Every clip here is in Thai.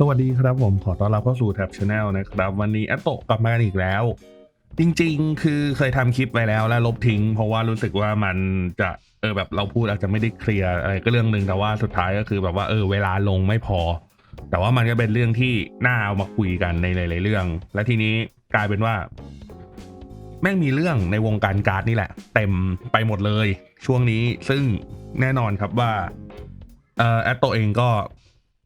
สวัสดีครับผมขอต้อนรับเข้าสู่แท็บชาแนลนะครับ วันนี้แอตโตกลับมากันอีกแล้ว จริงๆ คือเคยทำคลิปไปแล้วแล้วลบทิ้ง เพราะว่ารู้สึกว่ามันจะเออแบบเราพูดอาจจะไม่ได้เคลียร์อะไรก็เรื่องหนึ่งแต่ว่าสุดท้ายก็คือแบบว่าเออเวลาลงไม่พอ แต่ว่ามันก็เป็นเรื่องที่น่าเอามาคุยกันในหลายๆเรื่อง และทีนี้กลายเป็นว่า แม่งมีเรื่องในวงการการ์ดนี่แหละ เต็มไปหมดเลย ช่วงนี้ซึ่งแน่นอนครับว่าเอ่อแอตโตเองก็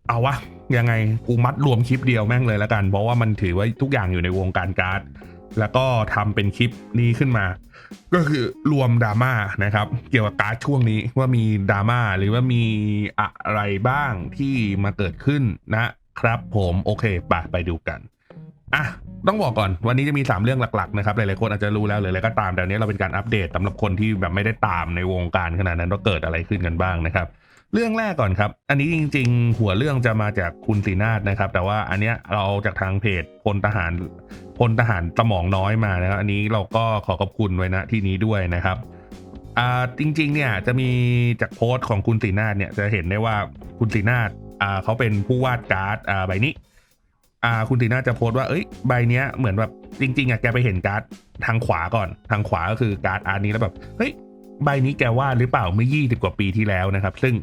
เอาวะยังไงกูมัดรวมคลิปเดียวแม่งเลยล้วกัน เพราะว่ามันถือว่าทุกอย่างอยู่ในวงการการ์ด แล้วก็ทำเป็นคลิปนี้ขึ้นมา ก็คือรวมดราม่านะครับ เกี่ยวกับการ์ดช่วงนี้ว่ามีดราม่าหรือว่ามีอะไรบ้างที่มาเกิดขึ้นนะครับ ผมโอเคไปไปดูกันอะต้องบอกก่อนวันนี้จะมี 3 เรื่องหลักๆนะครับหลายๆคนอาจจะรู้แล้วหรืออะไรก็ตามแต่อันนี้เราเป็นการอัปเดตสำหรับคนที่แบบไม่ได้ตามในวงการขนาดนั้นว่าเกิดอะไรขึ้นกันบ้างนะครับ เรื่องแรกก่อนครับ อันนี้จริง ๆ หัวเรื่องจะมาจากคุณสีนาฏนะครับ แต่ว่าอันเนี้ยเราเอาจากทางเพจพลทหารพลทหารสมองน้อยมานะครับ อันนี้เราก็ขอขอบคุณไว้นะที่นี้ด้วยนะครับอ่าจริง ๆ เนี่ยจะมีจากโพสต์ของคุณสีนาฏเนี่ยจะเห็นได้ว่าคุณสีนาฏอ่าเขาเป็นผู้วาดการ์ดอ่าใบนี้อ่าคุณตีน่าจะโพสต์ว่า เอ้ย ใบเนี้ยเหมือนแบบจริง ๆอะแกไปเห็นการ์ดทางขวาก่อน ทางขวาก็คือการ์ดอาร์นี้แล้วแบบ เฮ้ย ใบนี้แกวาดหรือเปล่าเมื่อ 20 กว่าปีที่แล้วนะครับ ซึ่ง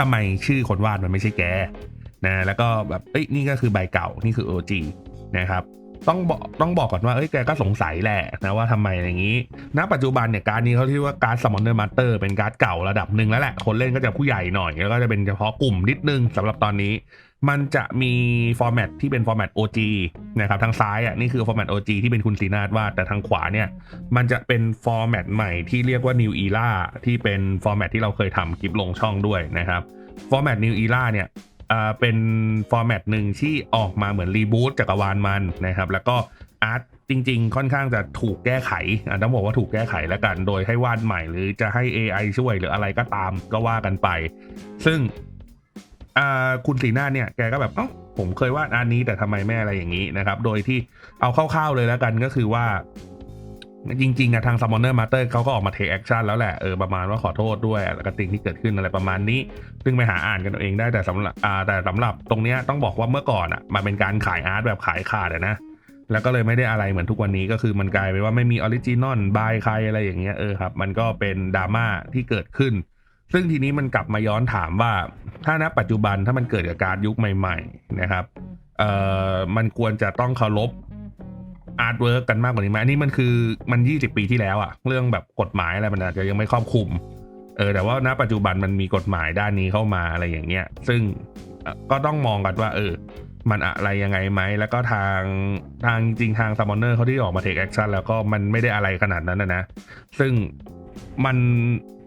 ทำไมชื่อคนวาดมันไม่ใช่แกนะแล้วก็แบบเอ้ยนี่ก็คือใบเก่านี่คือ OG นะครับต้องบอกต้องบอกก่อนว่าเอ้ยแกก็สงสัยแหละนะว่าทำไมอย่างนี้ ณ ปัจจุบันเนี่ยการนี้เขาเรียกว่าการสมอนเดอร์มาสเตอร์เป็นการ์ดเก่าระดับหนึ่งแล้วแหละ คนเล่นก็จะผู้ใหญ่หน่อย แล้วก็จะเป็นเฉพาะกลุ่มนิดนึงสำหรับตอนนี้ มันจะมีฟอร์แมตที่เป็นฟอร์แมต OG นะครับทางซ้ายอะนี่คือฟอร์แมต OG ที่เป็นคุณสีนาดวาดแต่ทางขวาเนี่ย มันจะเป็นฟอร์แมตใหม่ที่เรียกว่า New Era ที่เป็นฟอร์แมตที่เราเคยทำคลิปลงช่องด้วยนะครับฟอร์แมต New Era เนี่ยอ่าเป็นฟอร์แมตหนึ่งที่ออกมาเหมือนรีบูตจักรวาลมันนะครับ แล้วก็อาร์ตจริง ๆ ค่อนข้างจะถูกแก้ไขต้องบอกว่าถูกแก้ไขแล้วกัน โดยให้วาดใหม่หรือจะให้ AI ช่วยหรืออะไรก็ตามก็ว่ากันไป ซึ่ง อ่าคุณสีหน้าเนี่ยแกก็แบบเอ้าผมเคยวาดอันนี้แต่ทำไมไม่อะไรอย่างนี้นะครับ โดยที่เอาคร่าวๆเลยแล้วกันก็คือว่า จริงๆอะทาง Summoner Master เขาก็ออกมาเทคแอคชั่นแล้วแหละเออประมาณว่าขอโทษด้วยแล้วก็สิ่งที่เกิดขึ้นอะไรประมาณนี้ ซึ่งไปหาอ่านกันเองได้แต่สำหรับอ่าแต่สำหรับตรงเนี้ยต้องบอกว่าเมื่อก่อนอะมันเป็นการขายอาร์ตแบบขายขาดอะนะแล้วก็เลยไม่ได้อะไรเหมือนทุกวันนี้ก็คือมันกลายเป็นว่าไม่มีออริจินอลบายใครอะไรอย่างเงี้ยเออครับ มันก็เป็นดราม่าที่เกิดขึ้น ซึ่งทีนี้มันกลับมาย้อนถามว่า ถ้าณปัจจุบันถ้ามันเกิดกับการยุคใหม่ ๆ นะครับเอ่อมันควรจะต้องเคารพอาร์ตเวิร์กกันมากกว่านี้ไหมอันนี้มันคือมัน20ปีที่แล้วอะเรื่องแบบกฎหมายอะไรมันอาจจะยังไม่ครอบคลุม เออแต่ว่าณปัจจุบันมันมีกฎหมายด้านนี้เข้ามาอะไรอย่างเงี้ย ซึ่งก็ต้องมองกันว่า เออ มันอะไรยังไงไหม แล้วก็ทางทางจริงทางซัมมอนเนอร์เขาที่ออกมาเทคแอคชั่นแล้วก็มันไม่ได้อะไรขนาดนั้นนะนะ ซึ่งมัน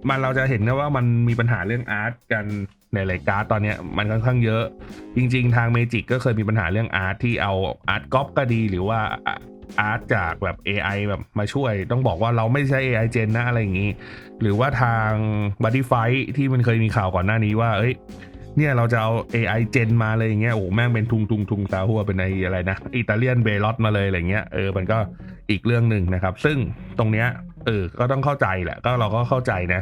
มันเราจะเห็นนะว่ามันมีปัญหาเรื่องอาร์ตกันในรายการดตอนเนี้ยมันค่อนข้างเยอะ จริง ๆ ทางเมจิกก็เคยมีปัญหาเรื่องอาร์ตที่เอาอาร์ตก๊อปก็ดีหรือว่าอาร์ตจากแบบ AI แบบมาช่วย ต้องบอกว่าเราไม่ใช้ AI เจนนะอะไรอย่างนี้ หรือว่าทาง b o d y f i g h t ที่มันเคยมีข่าวก่อนหน้านี้ว่า เอ้ยเนี่ยเราจะเอา AI เจนมาเลยอย่างเงี้ยโอ้แม่งเป็นทุงทุงทุงซาหัวเป็นไออะไรนะอิตาเลียนเบลอตมาเลยอะไรเงี้ยเออมันก็อีกเรื่องหนึ่งนะครับ ซึ่งตรงเนี้ย เออ ก็ต้องเข้าใจแหละ ก็เราก็เข้าใจนะ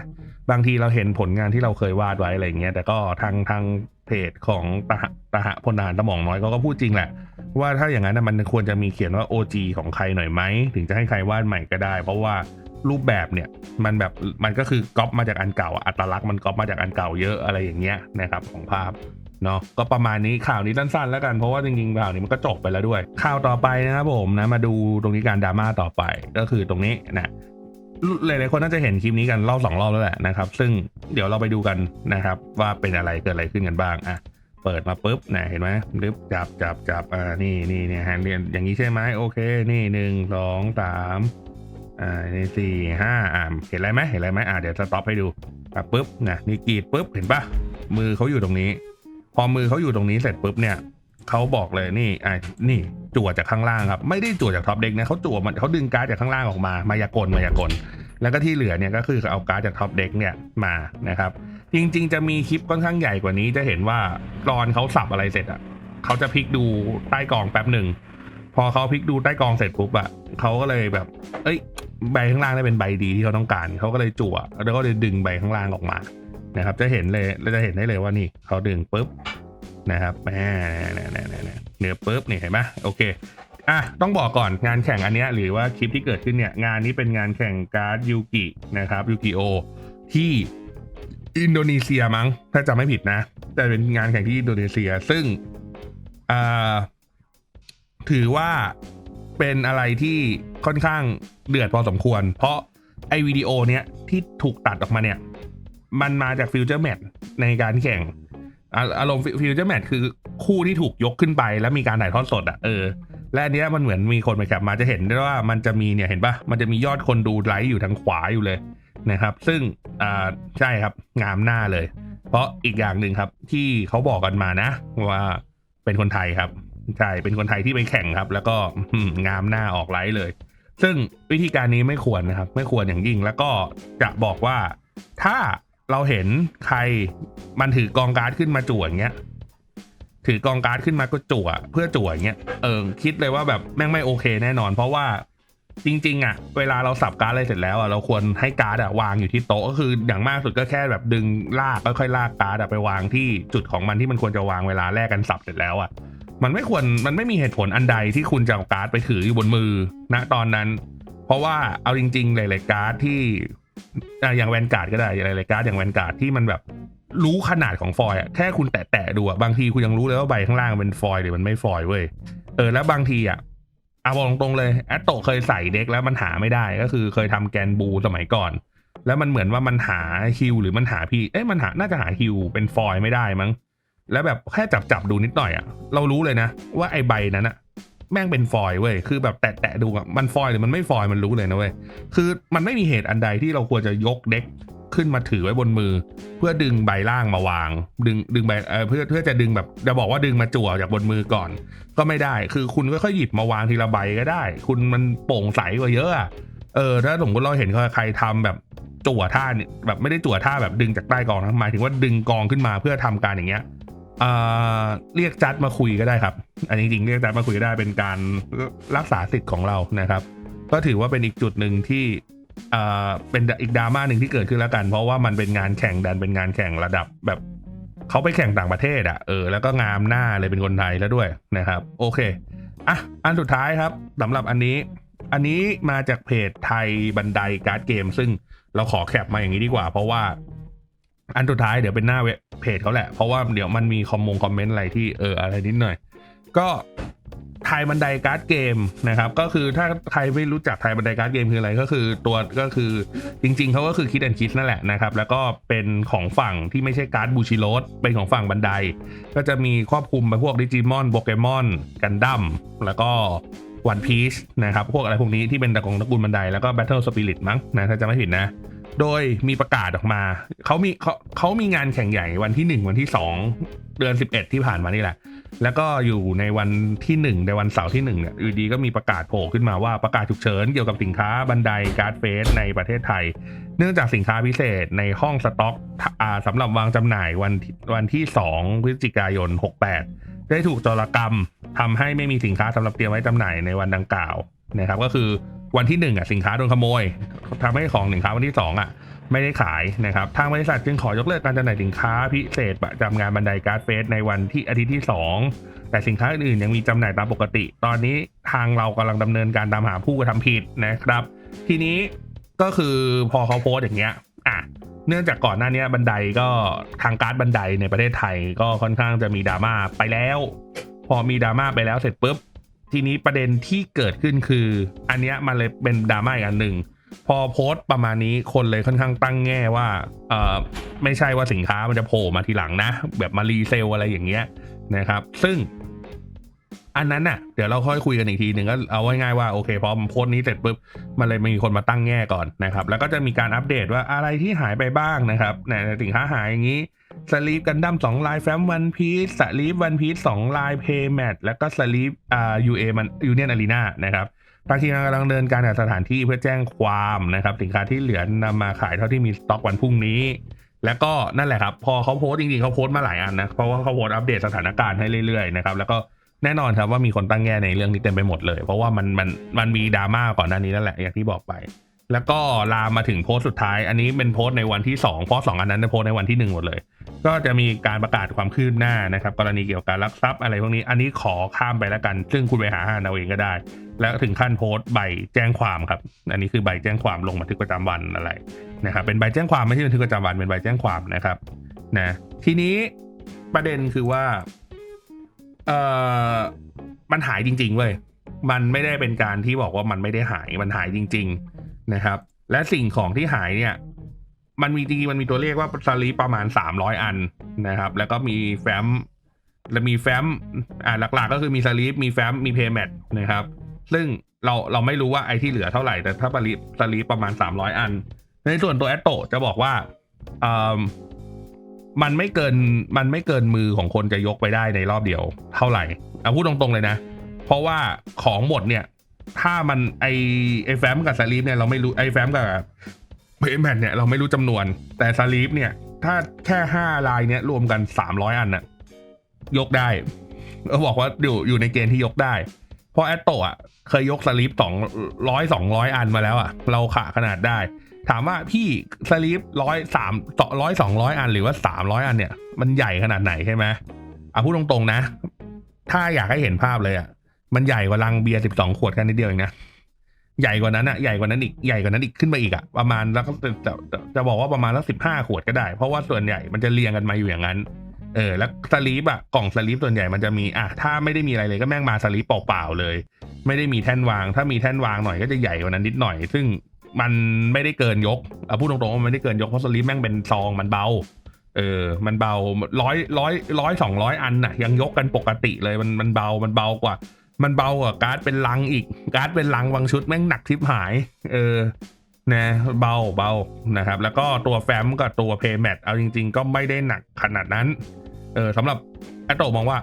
บางทีเราเห็นผลงานที่เราเคยวาดไว้อะไรเงี้ย แต่ก็ทางทางเพจของตหะตหะพลทหารสมองน้อยเขาก็พูดจริงแหละ ว่าถ้าอย่างนั้นนะมันควรจะมีเขียนว่า OG ของใครหน่อยไหม ถึงจะให้ใครวาดใหม่ก็ได้ เพราะว่ารูปแบบเนี่ยมันแบบมันก็คือก๊อปมาจากอันเก่า อัตลักษณ์มันก๊อปมาจากอันเก่าเยอะอะไรอย่างเงี้ยนะครับของภาพเนาะก็ประมาณนี้ข่าวนี้สั้นๆแล้วกันเพราะว่าจริงๆข่าวนี้มันก็จบไปแล้วด้วย ข่าวต่อไปนะครับผมนะมาดูตรงนี้การดราม่าต่อไปก็คือตรงนี้นะ หลายๆคนน่าจะเห็นคลิปนี้กันรอบสองรอบแล้วแหละนะครับ ซึ่งเดี๋ยวเราไปดูกันนะครับ ว่าเป็นอะไรเกิดอะไรขึ้นกันบ้างอะเปิดมาปุ๊บนะเห็นไหมดึบจับจับจับอ่านี่นี่เนี่ยแฮนเรียนอย่างนี้ใช่ไหมโอเค นี่หนึ่งสองสามอ่านี่สี่ห้าอ่าเห็นอะไรไหมเห็นอะไรไหมอ่าเดี๋ยวสต็อปให้ดูอะปุ๊บนะนี่กรีดปุ๊บเห็นปะมือเขาอยู่ตรงนี้ พอมือเขาอยู่ตรงนี้เสร็จปุ๊บเนี่ย เขาบอกเลยนี่ไอะนี่จั่วจากข้างล่างครับ ไม่ได้จั่วจากท็อปเด็กนะเขาจั่วมันเขาดึงการ์ดจากข้างล่างออกมามายากลมายากลแล้วก็ที่เหลือเนี่ยก็คือเอาการ์ดจากท็อปเด็กเนี่ยมานะครับ จริง ๆ จะมีคลิปค่อนข้างใหญ่กว่านี้จะเห็นว่าตอนเขาสับอะไรเสร็จอะเขาจะพลิกดูใต้กองแป๊บหนึ่งพอเขาพลิกดูใต้กองเสร็จปุ๊บอะเขาก็เลยแบบ เอ้ย ใบข้างล่างได้เป็นใบดีที่เขาต้องการเขาก็เลยจั่วแล้วก็เลยดึงใบข้างล่างออกมานะครับ จะเห็นเลยเราจะเห็นได้เลยว่านี่เขาดึงปุ๊บ นะครับแหมเนื้อปุ๊บเนี่ยเห็นไหมโอเคอะต้องบอกก่อนงานแข่งอันนี้หรือว่าคลิปที่เกิดขึ้นเนี่ย งานนี้เป็นงานแข่งการ์ดยูกินะครับยูกิโอที่อินโดนีเซียมั้ง ถ้าจำไม่ผิดนะ แต่เป็นงานแข่งที่อินโดนีเซีย ซึ่งอ่าถือว่าเป็นอะไรที่ค่อนข้างเดือดพอสมควร เพราะไอวิดีโอเนี้ยที่ถูกตัดออกมาเนี่ย มันมาจากฟิวเจอร์แมทในการแข่ง อารมณ์ฟิวเจอร์แมทคือคู่ที่ถูกยกขึ้นไปแล้วมีการถ่ายทอดสดอะเออและอันเนี้ยมันเหมือนมีคนไปแคปมาจะเห็นได้ว่ามันจะมีเนี่ยเห็นปะมันจะมียอดคนดูไลฟ์อยู่ทางขวาอยู่เลยนะครับ ซึ่งอ่าใช่ครับงามหน้าเลย เพราะอีกอย่างหนึ่งครับที่เขาบอกกันมานะ ว่าเป็นคนไทยครับใช่เป็นคนไทยที่ไปแข่งครับ แล้วก็งามหน้าออกไลฟ์เลย ซึ่งวิธีการนี้ไม่ควรนะครับ ไม่ควรอย่างยิ่งแล้วก็จะบอกว่าถ้า เราเห็นใครมันถือกองการ์ดขึ้นมาจั่วอย่างเงี้ยถือกองการ์ดขึ้นมาก็จั่วเพื่อจั่วอย่างเงี้ยเออคิดเลยว่าแบบแม่งไม่โอเคแน่นอน เพราะว่าจริง ๆ อะ เวลาเราสับการ์ดอะไรเสร็จแล้วอะเราควรให้การ์ดอะวางอยู่ที่โต๊ะก็คืออย่างมากสุดก็แค่แบบดึงลากค่อยๆลากการ์ดอะไปวางที่จุดของมันที่มันควรจะวางเวลาแลกกันสับเสร็จแล้วอะ มันไม่ควรมันไม่มีเหตุผลอันใดที่คุณจะเอาการ์ดไปถืออยู่บนมือณตอนนั้น เพราะว่าเอาจริง ๆ หลายๆการ์ดที่ อะอย่างแวนการ์ดก็ได้หลายๆการ์ดอย่างแวนการ์ดที่มันแบบรู้ขนาดของฟอยอะแค่คุณแตะๆดูอะบางทีคุณยังรู้เลยว่าใบข้างล่างเป็นฟอยหรือมันไม่ฟอยเว้ยเออแล้วบางทีอะเอาบอกตรงๆเลยแอตโตเคยใส่เด็กแล้วมันหาไม่ได้ก็คือเคยทำแกนบูสมัยก่อน แล้วมันเหมือนว่ามันหาฮิวหรือมันหาพี่เอ้ยมันหาน่าจะหาฮิวเป็นฟอยไม่ได้มั้งแล้วแบบแค่จับจับดูนิดหน่อยอะเรารู้เลยนะ ว่าไอใบนั้นอะ แม่งเป็นฟอยล์เว้ยคือแบบแตะแตะดูอะมันฟอยล์หรือมันไม่ฟอยล์มันรู้เลยนะเว้ยคือมันไม่มีเหตุอันใดที่เราควรจะยกเด็กขึ้นมาถือไว้บนมือ เพื่อดึงใบล่างมาวาง ดึงดึงใบเออเพื่อเพื่อจะดึงแบบจะบอกว่าดึงมาจั่วจากบนมือก่อน ก็ไม่ได้ คือคุณค่อยๆหยิบมาวางทีละใบก็ได้ คุณมันโปร่งใสกว่าเยอะเออถ้าสมมติเราเห็นใครทำแบบจั่วท่าเนี่ยแบบไม่ได้จั่วท่าแบบดึงจากใต้กองนะหมายถึงว่าดึงกองขึ้นมาเพื่อทำการอย่างเงี้ย เรียกจัดมาคุยก็ได้ครับ อันนี้จริงๆเรียกจัดมาคุยก็ได้เป็นการรักษาสิทธิ์ของเรานะครับ ก็ถือว่าเป็นอีกจุดหนึ่งที่เป็นอีกดราม่าหนึ่งที่เกิดขึ้นแล้วกัน เพราะว่ามันเป็นงานแข่งดันเป็นงานแข่งระดับแบบเขาไปแข่งต่างประเทศอะเออแล้วก็งามหน้าเลยเป็นคนไทยแล้วด้วยนะครับ โอเคอะอันสุดท้ายครับสำหรับอันนี้ อันนี้มาจากเพจไทยบันไดการ์ดเกม ซึ่งเราขอแคปมาอย่างนี้ดีกว่า เพราะว่า อันสุดท้ายเดี๋ยวเป็นหน้าเว็บเพจเขาแหละ เพราะว่าเดี๋ยวมันมีคอมมงคอมเมนต์อะไรที่เอออะไรนิดหน่อย ก็ไทยบันไดการ์ดเกมนะครับ ก็คือถ้าใครไม่รู้จักไทยบันไดการ์ดเกมคืออะไรก็คือตัวก็คือจริง ๆเขาก็คือคิดแอนคิดนั่นแหละนะครับ แล้วก็เป็นของฝั่งที่ไม่ใช่การ์ดบูชิโรสเป็นของฝั่งบันได ก็จะมีครอบคลุมไปพวกดิจิมอนโปเกมอนกันดั้มแล้วก็วันพีชนะครับ พวกอะไรพวกนี้ที่เป็นตระกงตระกูลบันไดแล้วก็แบทเทิลสปิริตมั้งนะถ้าจะไม่ผิดนะ โดยมีประกาศออกมา เขามีเขาเขามีงานแข่งใหญ่วันที่1วันที่2เดือน11ที่ผ่านมานี่แหละ แล้วก็อยู่ในวันที่1ในวันเสาร์ที่1เนี่ยอยู่ดีก็มีประกาศโผล่ขึ้นมาว่าประกาศฉุกเฉินเกี่ยวกับสินค้าบันไดการ์ดเฟสในประเทศไทย เนื่องจากสินค้าพิเศษในห้องสต็อกอ่าสำหรับวางจำหน่ายวันที่วันที่2พฤศจิกายน68ได้ถูกจรกรรมทำให้ไม่มีสินค้าสำหรับเตรียมไว้จำหน่ายในวันดังกล่าว นะครับก็คือวันที่1อะสินค้าโดนขโมยทำให้ของสินค้าวันที่2อะไม่ได้ขายนะครับทางบริษัทจึงขอยกเลิกการจำหน่ายสินค้าพิเศษประจำงานบันไดการ์ดเฟสในวันที่อาทิตย์ที่ 2 แต่สินค้าอื่นๆยังมีจำหน่ายตามปกติ ตอนนี้ทางเรากำลังดำเนินการตามหาผู้กระทำผิดนะครับ ทีนี้ก็คือพอเขาโพสอย่างเงี้ยอะเนื่องจากก่อนหน้านี้บันไดก็ทางการ์ดบันไดในประเทศไทยก็ค่อนข้างจะมีดราม่าไปแล้ว พอมีดราม่าไปแล้วเสร็จปุ๊บ ทีนี้ประเด็นที่เกิดขึ้นคือ อันเนี้ยมันเลยเป็นดราม่าอีกอันหนึ่งพอโพสต์ประมาณนี้คนเลยค่อนข้างตั้งแง่ว่าเออไม่ใช่ว่าสินค้ามันจะโผล่มาทีหลังนะ แบบมารีเซลอะไรอย่างเงี้ยนะครับ ซึ่ง อันนั้นน่ะเดี๋ยวเราค่อยคุยกันอีกทีหนึ่งก็เอาไว้ง่ายว่าโอเคพอมันโพสต์นี้เสร็จปุ๊บมันเลยมีคนมาตั้งแง่ก่อนนะครับ แล้วก็จะมีการอัปเดตว่าอะไรที่หายไปบ้างนะครับในสินค้าหายอย่างนี้สลีปกันดั้มสองลายแฟมวันพีซสลีปวันพีซสองลายเพย์แมทแล้วก็สลีปอ่ายูเอมันยูเนียนอารีนานะครับทางทีมงานกำลังเดินการหาสถานที่เพื่อแจ้งความนะครับสินค้าที่เหลือนำมาขายเท่าที่มีสต็อกวันพรุ่งนี้ แล้วก็นั่นแหละครับ พอเขาโพสต์จริงๆเขาโพสต์มาหลายอันนะเพราะว่าเขาโพสต์อัปเดตสถานการณ์ให้เรื่อยๆนะครับแล้วก็ แน่นอนครับว่ามีคนตั้งแง่ในเรื่องนี้เต็มไปหมดเลย เพราะว่ามันมันมันมีดราม่าก่อนหน้านี้นั่นแหละอย่างที่บอกไป แล้วก็ลามมาถึงโพสต์สุดท้าย อันนี้เป็นโพสต์ในวันที่สองเพราะสองอันนั้นโพสต์ในวันที่หนึ่งหมดเลย ก็จะมีการประกาศความคืบหน้านะครับ กรณีเกี่ยวกับการลักทรัพย์อะไรพวกนี้ อันนี้ขอข้ามไปแล้วกัน ซึ่งคุณไปหาอ่านเอาเองก็ได้ แล้วถึงขั้นโพสต์ใบแจ้งความครับ อันนี้คือใบแจ้งความลงบันทึกประจำวันอะไรนะครับเป็นใบแจ้งความไม่ใช่บันทึกประจำวันเป็นใบแจ้งความนะครับนะทีนี้ประเด็นคือว่า เอ่อมันหายจริง ๆเว้ยมันไม่ได้เป็นการที่บอกว่ามันไม่ได้หายมันหายจริง ๆนะครับ และสิ่งของที่หายเนี่ย มันมีจริงๆมันมีตัวเลขว่าสลีปประมาณ300อันนะครับ แล้วก็มีแฟ้มและมีแฟ้มอ่าหลักๆ ก็คือมีสลีปมีแฟ้มมีเพย์แมทนะครับ ซึ่งเราเราไม่รู้ว่าไอ้ที่เหลือเท่าไหร่แต่ถ้าสลีปสลีปประมาณ300อัน ในส่วนตัวแอตโตจะบอกว่าอ่า มันไม่เกินมันไม่เกินมือของคนจะยกไปได้ในรอบเดียว เท่าไหร่เอาพูดตรงๆเลยนะ เพราะว่าของหมดเนี่ย ถ้ามันไอไอแฟ้มกับสลีปเนี่ยเราไม่รู้ไอแฟ้มกับเพย์แมทเนี่ยเราไม่รู้จำนวน แต่สลีปเนี่ย ถ้าแค่ห้าลายเนี่ยรวมกัน300อันน่ะยกได้เขาบอกว่าอยู่อยู่ในเกณฑ์ที่ยกได้ เพราะแอตโตะอะเคยยกสลีปสองร้อยสองร้อยอันมาแล้วอะเราขาขนาดได้ ถามว่าพี่สลีปร้อยสามต่อร้อยสองร้อยอันหรือว่าสามร้อยอันเนี่ย มันใหญ่ขนาดไหนใช่ไหมอะพูดตรงๆนะ ถ้าอยากให้เห็นภาพเลยอะมันใหญ่กว่าลังเบียร์สิบสองขวดแค่นิดเดียวเองนะใหญ่กว่านั้นอะใหญ่กว่านั้นอีกใหญ่กว่านั้นอีกขึ้นไปอีกอะประมาณแล้วก็จะจะบอกว่าประมาณสักสิบห้าขวดก็ได้ เพราะว่าส่วนใหญ่มันจะเรียงกันมาอยู่อย่างนั้นเออแล้วสลีปอะกล่องสลีปส่วนใหญ่มันจะมีอะถ้าไม่ได้มีอะไรเลยก็แม่งมาสลีปเปล่าๆเลย ไม่ได้มีแท่นวาง ถ้ามีแท่นวางหน่อยก็จะใหญ่กว่านั้นนิดหน่อย ซึ่ง มันไม่ได้เกินยกเอาพูดตรงๆว่ามันไม่ได้เกินยกเพราะสลีปแม่งเป็นซองมันเบา เออ มันเบาร้อยร้อยร้อยสองร้อยอันน่ะ ยังยกกันปกติเลยมันมันเบามันเบากว่า มันเบากว่าการ์ดเป็นลังอีก การ์ดเป็นลังบางชุดแม่งหนักทิพหาย เออนะเบาเบานะครับ แล้วก็ตัวแฟ้มกับตัวเพย์แมทเอาจริง ๆ ก็ไม่ได้หนักขนาดนั้น เออสำหรับแอตโตมองว่า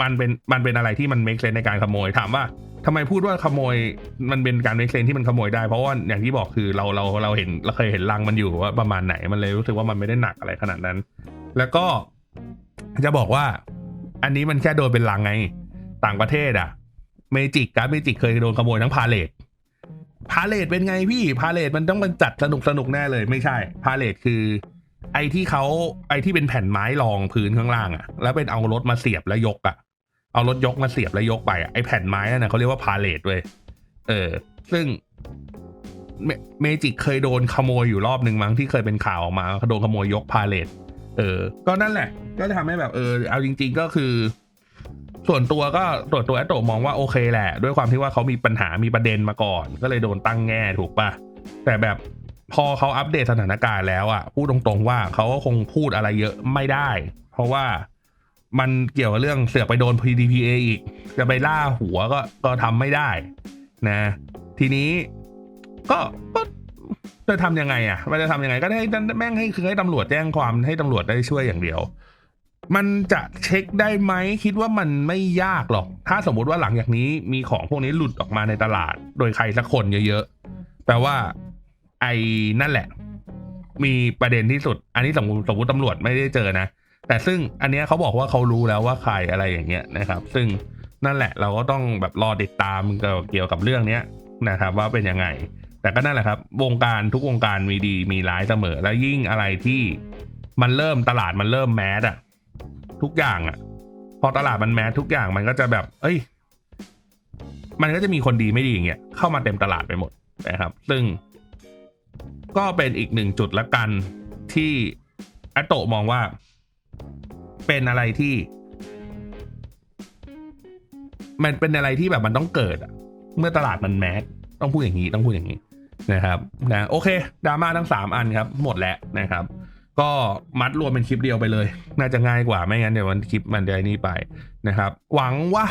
มันเป็นมันเป็นอะไรที่มันเมคเซนในการขโมยถามว่า ทำไมพูดว่าขโมยมันเป็นการเมคเซนที่มันขโมยได้เพราะว่าอย่างที่บอกคือเราเราเราเห็นเราเคยเห็นลังมันอยู่ว่าประมาณไหนมันเลยรู้สึกว่ามันไม่ได้หนักอะไรขนาดนั้น แล้วก็จะบอกว่า อันนี้มันแค่โดนเป็นลังไง ต่างประเทศอะเมจิกการเมจิกเคยโดนขโมยทั้งพาเลทพาเลทเป็นไงพี่พาเลทมันต้องมันจัดสนุกสนุกแน่เลยไม่ใช่ พาเลทคือไอที่เขาไอที่เป็นแผ่นไม้รองพื้นข้างล่างอะแล้วเป็นเอารถมาเสียบแล้วยกอะ เอารถยกมาเสียบแล้วยกไปอะไอ้แผ่นไม้นั่นนะเขาเรียกว่าพาเลทเว้ยเออ ซึ่งเมจิกเคยโดนขโมยอยู่รอบหนึ่งมั้งที่เคยเป็นข่าวออกมาเขาโดนขโมยยกพาเลทเออ ก็นั่นแหละ ก็จะทำให้แบบเออ เอาจริง ๆ ก็คือ ส่วนตัวก็ส่วนตัวแอตโตมองว่าโอเคแหละ ด้วยความที่ว่าเขามีปัญหามีประเด็นมาก่อน ก็เลยโดนตั้งแง่ถูกปะแต่แบบพอเขาอัปเดตสถานการณ์แล้วอะพูดตรงๆว่าเขาก็คงพูดอะไรเยอะไม่ได้ เพราะว่า มันเกี่ยวกับเรื่องเสือกไปโดน PDPA อีก จะไปล่าหัวก็ก็ทำไม่ได้นะ ทีนี้ก็ก็จะทำยังไงอะ มันจะทำยังไง ก็ได้แม่งให้คือให้ตำรวจแจ้งความให้ตำรวจได้ช่วยอย่างเดียว มันจะเช็คได้ไหมคิดว่ามันไม่ยากหรอก ถ้าสมมติว่าหลังจากนี้มีของพวกนี้หลุดออกมาในตลาด โดยใครสักคนเยอะๆแปลว่า ไอ้นั่นแหละ มีประเด็นที่สุด อันนี้สมมติสมมติตำรวจไม่ได้เจอนะ แต่ซึ่งอันเนี้ยเขาบอกว่าเขารู้แล้วว่าใครอะไรอย่างเงี้ยนะครับ ซึ่งนั่นแหละเราก็ต้องแบบรอติดตามเกี่ยวกับเรื่องเนี้ยนะครับ ว่าเป็นยังไง แต่ก็นั่นแหละครับ วงการทุกวงการมีดีมีร้ายเสมอ แล้วยิ่งอะไรที่มันเริ่มตลาดมันเริ่มแมสอะทุกอย่างอะพอตลาดมันแมสทุกอย่างมันก็จะแบบ เอ้ย มันก็จะมีคนดีไม่ดีอย่างเงี้ยเข้ามาเต็มตลาดไปหมดนะครับ ซึ่ง ก็เป็นอีกหนึ่งจุดละกันที่แอตโตมองว่า เป็นอะไรที่ มันเป็นอะไรที่แบบมันต้องเกิดเมื่อตลาดมันแมสต้องพูดอย่างนี้ต้องพูดอย่างนี้นะครับนะโอเคดราม่าทั้งสามอันครับหมดแล้วนะครับ ก็มัดรวมเป็นคลิปเดียวไปเลย น่าจะง่ายกว่าไม่งั้นเดี๋ยวมันคลิปมันจะนี่ไปนะครับ หวังว่า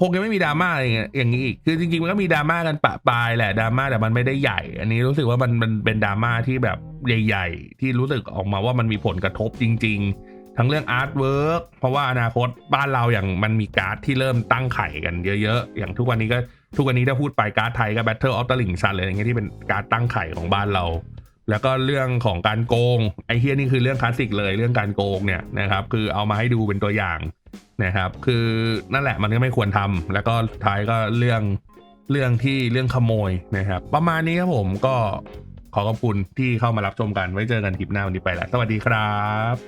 คงจะไม่มีดราม่าอะไรอย่างนี้อีก คือจริงๆมันก็มีดราม่ากันปะปายแหละดราม่าแต่มันไม่ได้ใหญ่ อันนี้รู้สึกว่ามันมันเป็นดราม่าที่แบบใหญ่ ๆ ที่รู้สึกออกมาว่ามันมีผลกระทบจริง ๆ ทั้งเรื่องอาร์ตเวิร์กเพราะว่าอนาคตบ้านเราอย่างมันมีการ์ดที่เริ่มตั้งไข่กันเยอะๆ อย่างทุกวันนี้ก็ทุกวันนี้ถ้าพูดไปการ์ดไทยก็ Battle of the Ring Sun เลยอย่างเงี้ยที่เป็นการ์ดตั้งไข่ของบ้านเรา แล้วก็เรื่องของการโกงไอ้เฮียนี่คือเรื่องคลาสสิกเลยเรื่องการโกงเนี่ยนะครับคือเอามาให้ดูเป็นตัวอย่างนะครับคือนั่นแหละมันก็ไม่ควรทำแล้วก็ท้ายก็เรื่องเรื่องที่เรื่องขโมยนะครับ ประมาณนี้ครับผมก็ขอขอบคุณที่เข้ามารับชมกันไว้เจอกันคลิปหน้าวันนี้ไปแล้ว สวัสดีครับ